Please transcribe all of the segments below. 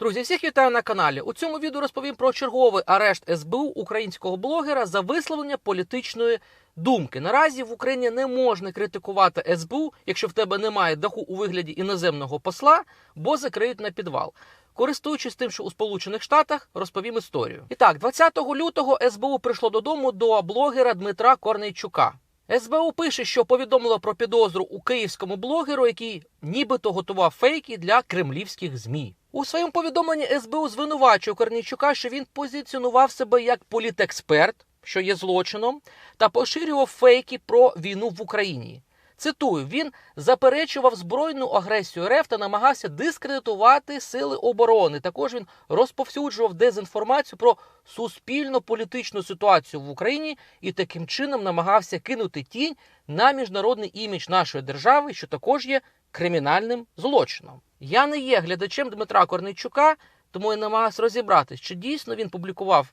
Друзі, всіх вітаю на каналі. У цьому відео розповім про черговий арешт СБУ українського блогера за висловлення політичної думки. Наразі в Україні не можна критикувати СБУ, якщо в тебе немає даху у вигляді іноземного посла, бо закриють на підвал. Користуючись тим, що у Сполучених Штатах розповім історію. І так, 20 лютого СБУ прийшло додому до блогера Дмитра Корнейчука. СБУ пише, що повідомило про підозру у київському блогеру, який нібито готував фейки для кремлівських змі. У своєму повідомленні СБУ звинувачує Корнійчука, що він позиціонував себе як політексперт, що є злочином, та поширював фейки про війну в Україні. Цитую, він заперечував збройну агресію РФ та намагався дискредитувати сили оборони. Також він розповсюджував дезінформацію про суспільно-політичну ситуацію в Україні і таким чином намагався кинути тінь на міжнародний імідж нашої держави, що також є кримінальним злочином. Я не є глядачем Дмитра Корнейчука, тому я намагаюся розібратись, чи дійсно він публікував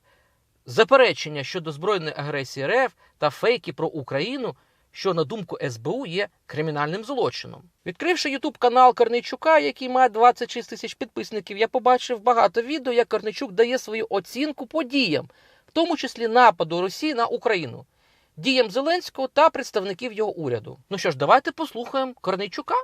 заперечення щодо збройної агресії РФ та фейки про Україну, що на думку СБУ є кримінальним злочином. Відкривши Ютуб канал Корнейчука, який має 26 тисяч підписників, я побачив багато відео, як Корнейчук дає свою оцінку подіям, в тому числі нападу Росії на Україну, діям Зеленського та представників його уряду. Ну що ж, давайте послухаємо Корнейчука.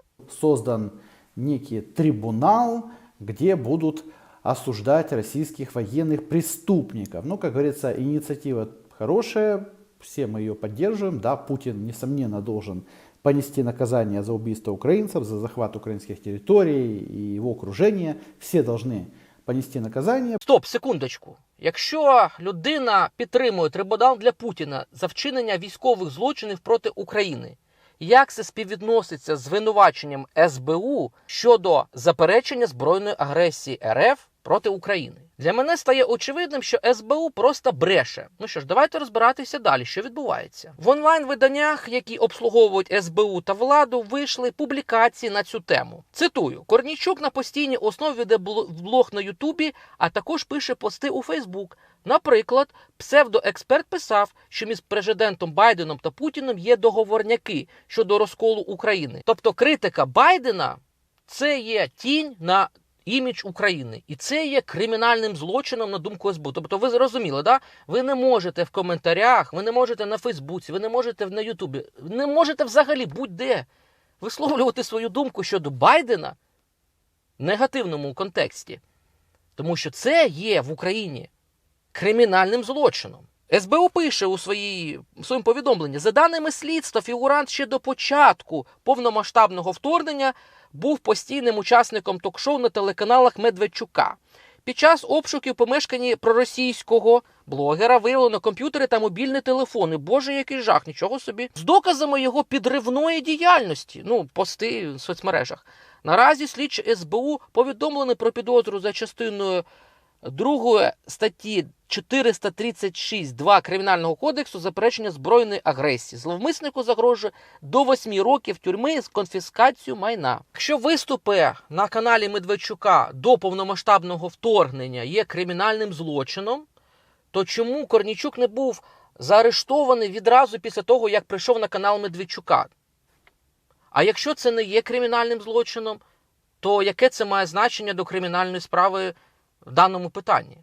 создан некий трибунал, где будут осуждать российских военных преступников. Ну, как говорится, инициатива хорошая, все мы ее поддерживаем. Да, Путин, несомненно, должен понести наказание за убийство украинцев, за захват украинских территорий и его окружение. Все должны понести наказание. Стоп, секундочку. Якщо людина підтримує трибунал для Путіна за вчинення військових злочинів проти України, як це співвідноситься з звинуваченням СБУ щодо заперечення збройної агресії РФ проти України? Для мене стає очевидним, що СБУ просто бреше. Ну що ж, давайте розбиратися далі, що відбувається. В онлайн-виданнях, які обслуговують СБУ та владу, вийшли публікації на цю тему. Цитую: Корнійчук на постійній основі веде бл- блог на Ютубі, а також пише пости у Фейсбук. Наприклад, псевдоексперт писав, що між президентом Байденом та Путіним є договорняки щодо розколу України. Тобто критика Байдена це є тінь на імідж України, і це є кримінальним злочином на думку СБУ. Тобто, ви зрозуміли, да? Ви не можете в коментарях, ви не можете на Фейсбуці, ви не можете на Ютубі, не можете взагалі будь-де висловлювати свою думку щодо Байдена в негативному контексті, тому що це є в Україні кримінальним злочином. СБУ пише у своїй, у своєму повідомленні, за даними слідства, фігурант ще до початку повномасштабного вторгнення був постійним учасником ток-шоу на телеканалах Медведчука. Під час обшуків помешканні проросійського блогера виявлено комп'ютери та мобільні телефони. Боже, який жах, нічого собі. З доказами його підривної діяльності, ну, пости в соцмережах. Наразі слідчі СБУ повідомлені про підозру за частиною другої статті 436.2 Кримінального кодексу заперечення збройної агресії. Зловмиснику загрожує до 8 років тюрми з конфіскацією майна. Якщо виступи на каналі Медведчука до повномасштабного вторгнення є кримінальним злочином, то чому Корнічук не був заарештований відразу після того, як прийшов на канал Медведчука? А якщо це не є кримінальним злочином, то яке це має значення до кримінальної справи в даному питанні?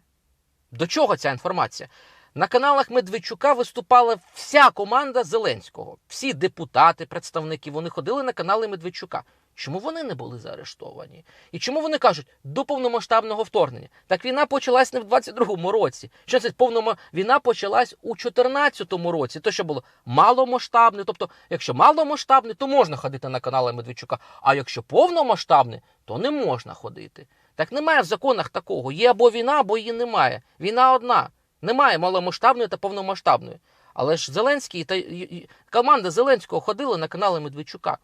До чого ця інформація? На каналах Медведчука виступала вся команда Зеленського, всі депутати, представники, вони ходили на канали Медведчука. Чому вони не були заарештовані? І чому вони кажуть до повномасштабного вторгнення? Так війна почалась не в 22-му році. Що це повнома війна почалась у 14-му році. То що було маломасштабне. Тобто, якщо маломасштабне, то можна ходити на канали Медведчука. А якщо повномасштабне, то не можна ходити. Так немає в законах такого. Є або війна, або її немає. Війна одна. Немає маломасштабної та повномасштабної. Але ж Зеленський та команда Зеленського ходила на канали Медведчука.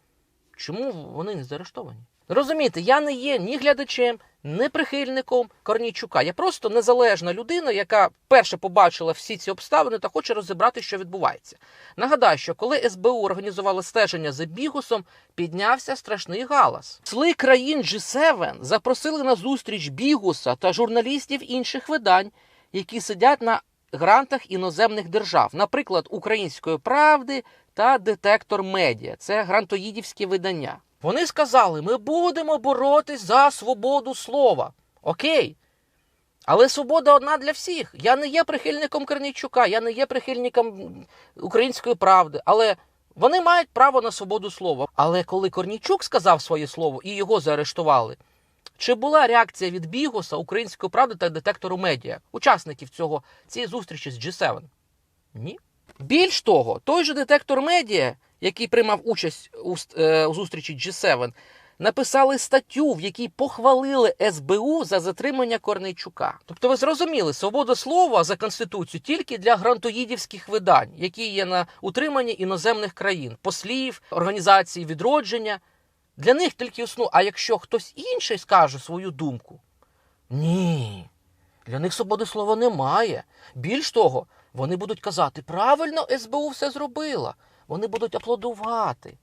Чому вони не заарештовані? Розумієте, я не є ні глядачем, ні прихильником Корнійчука. Я просто незалежна людина, яка перше побачила всі ці обставини та хоче розібрати, що відбувається. Нагадаю, що коли СБУ організували стеження за Бігусом, піднявся страшний галас. Сли країн G7 запросили на зустріч Бігуса та журналістів інших видань, які сидять на грантах іноземних держав, наприклад, Української правди та Детектор Медіа. Це грантоїдівські видання. Вони сказали: ми будемо боротись за свободу слова. Окей. Але свобода одна для всіх. Я не є прихильником Корнійчука, я не є прихильником української правди. Але вони мають право на свободу слова. Але коли Корнійчук сказав своє слово і його заарештували, чи була реакція від Бігоса, української правди та детектору медіа, учасників цього цієї зустрічі з G7? Ні. Більш того, той же детектор медіа, який приймав участь у, е, зустрічі G7, написали статтю, в якій похвалили СБУ за затримання Корнейчука. Тобто, ви зрозуміли, свобода слова за конституцію тільки для грантоїдівських видань, які є на утриманні іноземних країн, послів, організацій відродження. Для них тільки основу. А якщо хтось інший скаже свою думку, ні. Для них свободи слова немає. Більш того, вони будуть казати, правильно СБУ все зробила. Вони будуть аплодувати.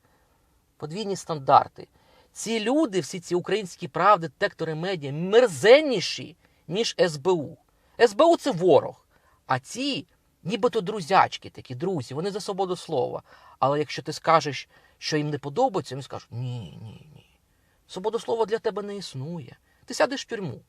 Подвійні стандарти. Ці люди, всі ці українські правди, детектори медіа, мерзенніші, ніж СБУ. СБУ це ворог. А ці, нібито друзячки, такі друзі, вони за свободу слова. Але якщо ти скажеш, що їм не подобається, вони скажуть: ні, ні, ні. Свобода слова для тебе не існує. Ти сядеш в тюрму.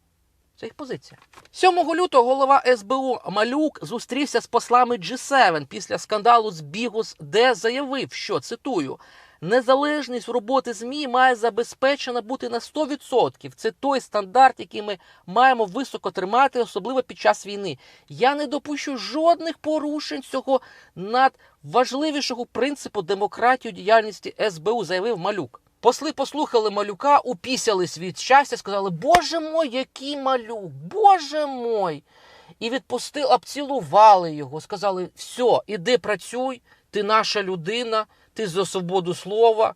Це їх позиція. 7 лютого голова СБУ Малюк зустрівся з послами G7 після скандалу з Бігус, де заявив, що цитую. Незалежність роботи ЗМІ має забезпечена бути на 100%. Це той стандарт, який ми маємо високо тримати, особливо під час війни. Я не допущу жодних порушень цього надважливішого принципу демократії у діяльності СБУ, заявив Малюк. Посли послухали малюка, упісялись від щастя, сказали: Боже мой, який малюк, Боже мой! І відпустили, обцілували його, сказали: все, іди працюй, ти наша людина, ти за свободу слова.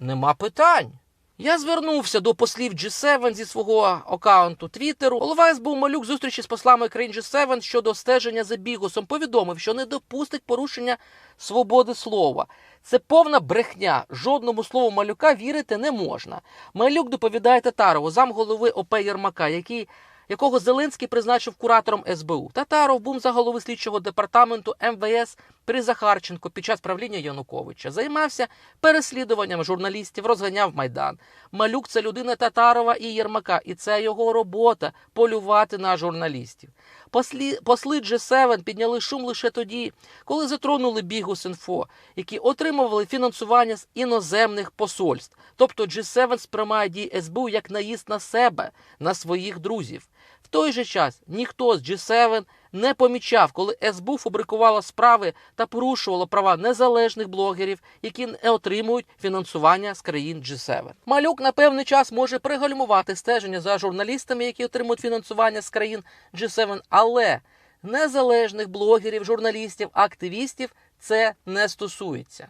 Нема питань. Я звернувся до послів G7 зі свого аккаунту Твіттеру. Голова СБУ Малюк зустрічі з послами країн G7 щодо стеження за бігусом повідомив, що не допустить порушення свободи слова. Це повна брехня. Жодному слову малюка вірити не можна. Малюк доповідає Татарову, замголови ОП Єрмака, який, якого Зеленський призначив куратором СБУ. Татаров був за голови слідчого департаменту МВС при Захарченко під час правління Януковича. Займався переслідуванням журналістів, розганяв майдан. Малюк це людина Татарова і Єрмака, і це його робота полювати на журналістів. Послі, посли G7 підняли шум лише тоді, коли затронули Бігус.Інфо, які отримували фінансування з іноземних посольств. Тобто G7 сприймає дії СБУ як наїзд на себе, на своїх друзів. В той же час ніхто з G7 не помічав, коли СБУ фабрикувала справи та порушувала права незалежних блогерів, які не отримують фінансування з країн G7. Малюк на певний час може пригальмувати стеження за журналістами, які отримують фінансування з країн G7, але незалежних блогерів, журналістів, активістів це не стосується.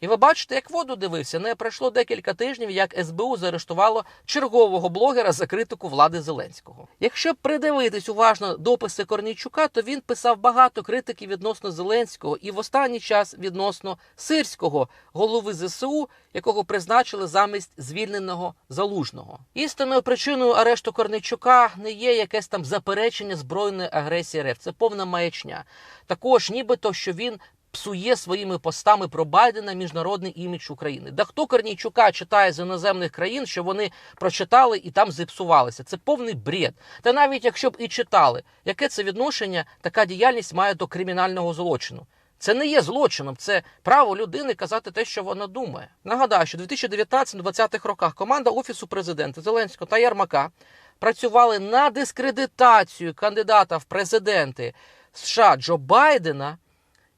І ви бачите, як воду дивився. Не пройшло декілька тижнів, як СБУ заарештувало чергового блогера за критику влади Зеленського. Якщо придивитись уважно дописи Корнійчука, то він писав багато критики відносно Зеленського і в останній час відносно сирського голови ЗСУ, якого призначили замість звільненого залужного. Істинною причиною арешту Корнійчука не є якесь там заперечення збройної агресії РФ. Це повна маячня. Також, нібито, що він псує своїми постами про Байдена міжнародний імідж України. Да хто Корнійчука читає з іноземних країн, що вони прочитали і там зіпсувалися? Це повний бред. Та навіть якщо б і читали, яке це відношення така діяльність має до кримінального злочину? Це не є злочином, це право людини казати те, що вона думає. Нагадаю, що в 2019-2020 роках команда Офісу президента Зеленського та Ярмака працювали на дискредитацію кандидата в президенти США Джо Байдена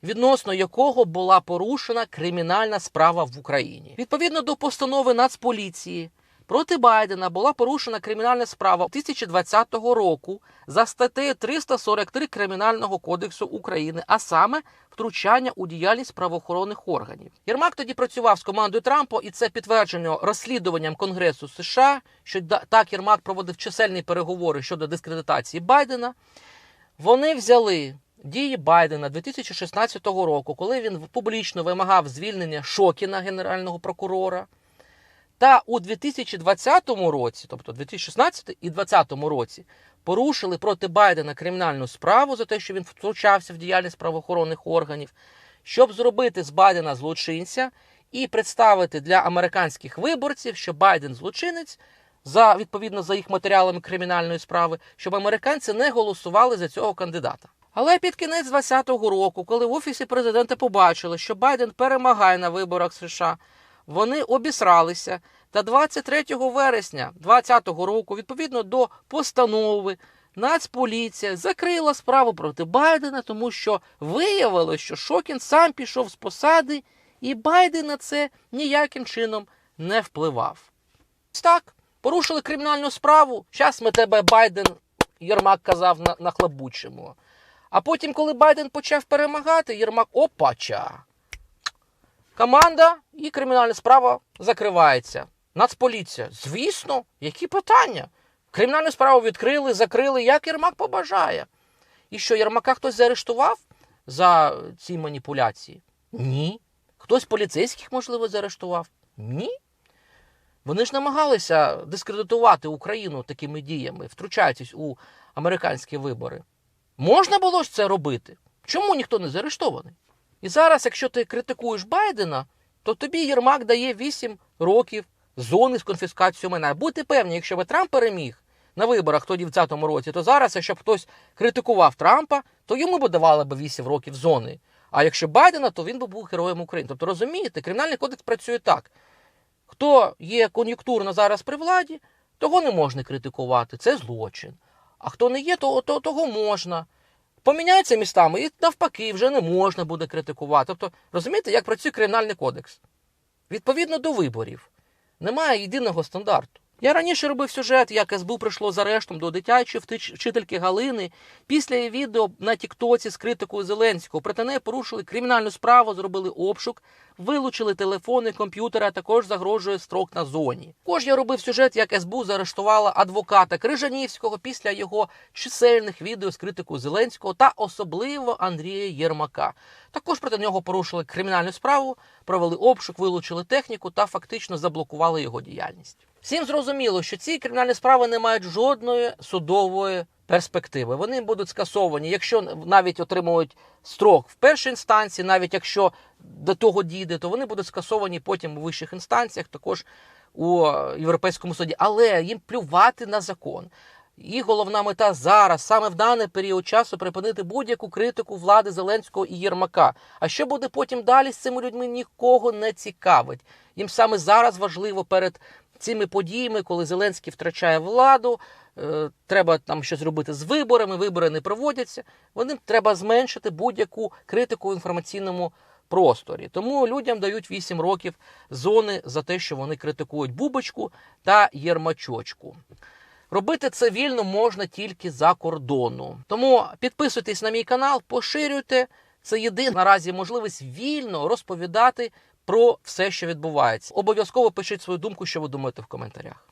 відносно якого була порушена кримінальна справа в Україні. Відповідно до постанови Нацполіції проти Байдена була порушена кримінальна справа 2020 року за статтею 343 Кримінального кодексу України, а саме втручання у діяльність правоохоронних органів. Єрмак тоді працював з командою Трампа, і це підтверджено розслідуванням Конгресу США, що так Єрмак проводив чисельні переговори щодо дискредитації Байдена. Вони взяли дії Байдена 2016 року, коли він публічно вимагав звільнення Шокіна, генерального прокурора. Та у 2020 році, тобто 2016 і 2020 році, порушили проти Байдена кримінальну справу за те, що він втручався в діяльність правоохоронних органів, щоб зробити з Байдена злочинця і представити для американських виборців, що Байден злочинець, за відповідно за їх матеріалами кримінальної справи, щоб американці не голосували за цього кандидата. Але під кінець 2020 року, коли в офісі президента побачили, що Байден перемагає на виборах США, вони обісралися. Та 23 вересня 2020 року, відповідно до постанови, Нацполіція закрила справу проти Байдена, тому що виявилось, що Шокін сам пішов з посади, і Байден на це ніяким чином не впливав. Так, порушили кримінальну справу. Зараз ми тебе, Байден, Єрмак казав, на- нахлобучимо. А потім, коли Байден почав перемагати, Єрмак опача. Команда і кримінальна справа закривається. Нацполіція. Звісно, які питання? Кримінальну справу відкрили, закрили, як Єрмак побажає. І що, Єрмака хтось заарештував за ці маніпуляції? Ні. Хтось поліцейських, можливо, заарештував? Ні. Вони ж намагалися дискредитувати Україну такими діями, втручаючись у американські вибори. Можна було ж це робити? Чому ніхто не заарештований? І зараз, якщо ти критикуєш Байдена, то тобі Єрмак дає 8 років зони з конфіскацією майна. Будьте певні, якщо би Трамп переміг на виборах тоді в 2020 році, то зараз, якщо б хтось критикував Трампа, то йому б давали б 8 років зони. А якщо Байдена, то він би був героєм України. Тобто розумієте, кримінальний кодекс працює так. Хто є кон'юнктурно зараз при владі, того не можна критикувати. Це злочин. А хто не є, то, то того можна. Поміняються містами і навпаки вже не можна буде критикувати. Тобто, розумієте, як працює кримінальний кодекс? Відповідно до виборів. Немає єдиного стандарту. Я раніше робив сюжет, як СБУ прийшло з арештом до дитячої вчительки Галини. Після відео на Тіктоці з критикою Зеленського проти неї порушили кримінальну справу, зробили обшук, вилучили телефони, комп'ютери, а також загрожує строк на зоні. Також я робив сюжет, як СБУ заарештувала адвоката Крижанівського після його чисельних відео з критикою Зеленського та особливо Андрія Єрмака. Також проти нього порушили кримінальну справу, провели обшук, вилучили техніку та фактично заблокували його діяльність. Всім зрозуміло, що ці кримінальні справи не мають жодної судової перспективи. Вони будуть скасовані, якщо навіть отримують строк в першій інстанції, навіть якщо до того дійде, то вони будуть скасовані потім у вищих інстанціях, також у е, Європейському суді. Але їм плювати на закон. І головна мета зараз, саме в даний період часу, припинити будь-яку критику влади Зеленського і Єрмака. А що буде потім далі з цими людьми, нікого не цікавить. Їм саме зараз важливо перед цими подіями, коли Зеленський втрачає владу, е, треба там щось робити з виборами, вибори не проводяться. Вони треба зменшити будь-яку критику в інформаційному просторі. Тому людям дають 8 років зони за те, що вони критикують Бубочку та Єрмачочку. Робити це вільно можна тільки за кордону. Тому підписуйтесь на мій канал, поширюйте. Це єдина наразі можливість вільно розповідати про все, що відбувається. Обов'язково пишіть свою думку, що ви думаєте в коментарях.